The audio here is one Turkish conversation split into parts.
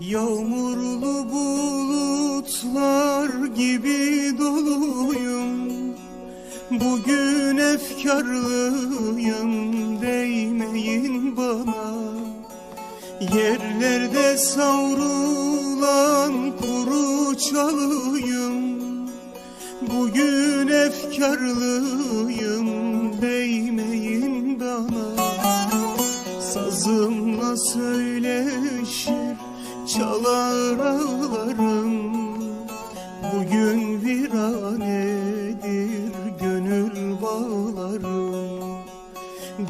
Yağmurlu bulutlar gibi Bugün efkarlıyım değmeyin bana. Yerlerde savrulan kuru çalıyım Bugün efkarlıyım değmeyin bana. Sazımla söyleşir çalar ağlarım. Bugün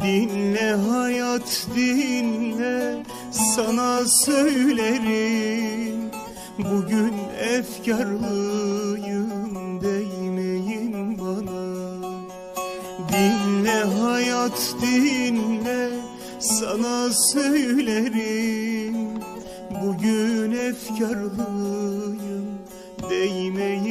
Dinle hayat dinle. Sana söylerim. Bugün efkarlıyım değmeyin bana. Dinle hayat dinle. Sana söylerim. Bugün efkarlıyım değmeyin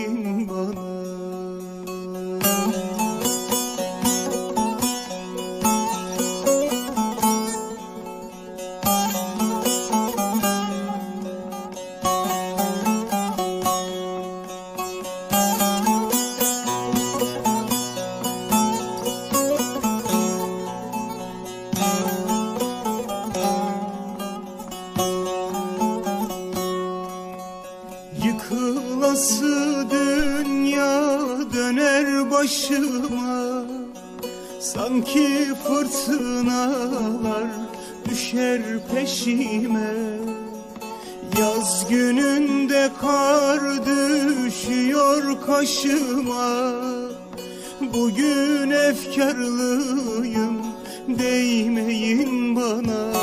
dünya döner başıma. Sanki fırtınalar düşer peşime. Yaz gününde kar düşüyor kaşıma. Bugün efkarlıyım değmeyin bana.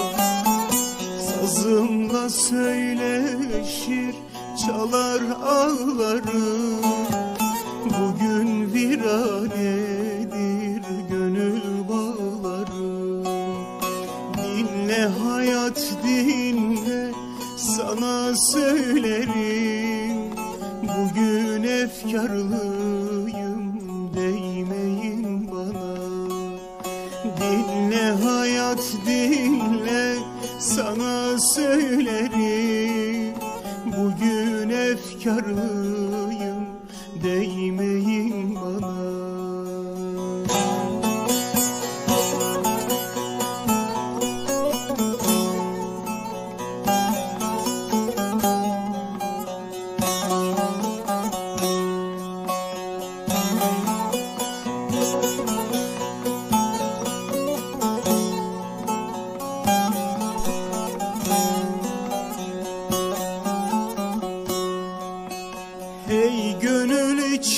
Sazımla söyleşir çalar ağlarım. Bugün viranedir gönül bağlarım. Dinle hayat dinle sana söylerim. Bugün efkarlıyım değmeyin bana. Dinle hayat dinle sana söylerim Bugün efkarlıyım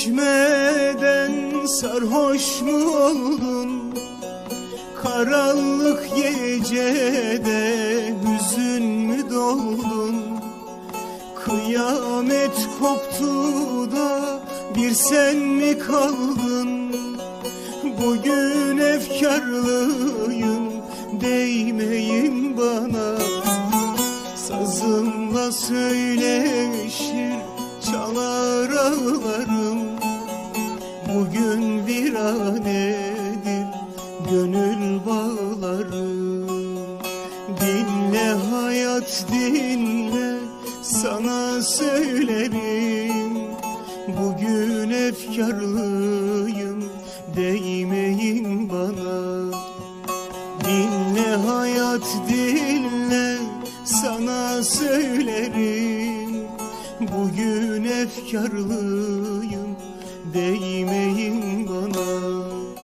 gönül içmeden sarhoş mu oldun? Karanlık gecede hüzün mü doldun? Kıyamet koptu da bir sen mi kaldın? Bugün efkarlıyım değmeyin bana Sazımla söyleşir Dinle hayat dinle. Sana söylerim Bugün efkarlıyım. Değmeyin bana. Dinle hayat dinle. Sana söylerim Bugün efkarlıyım. Değmeyin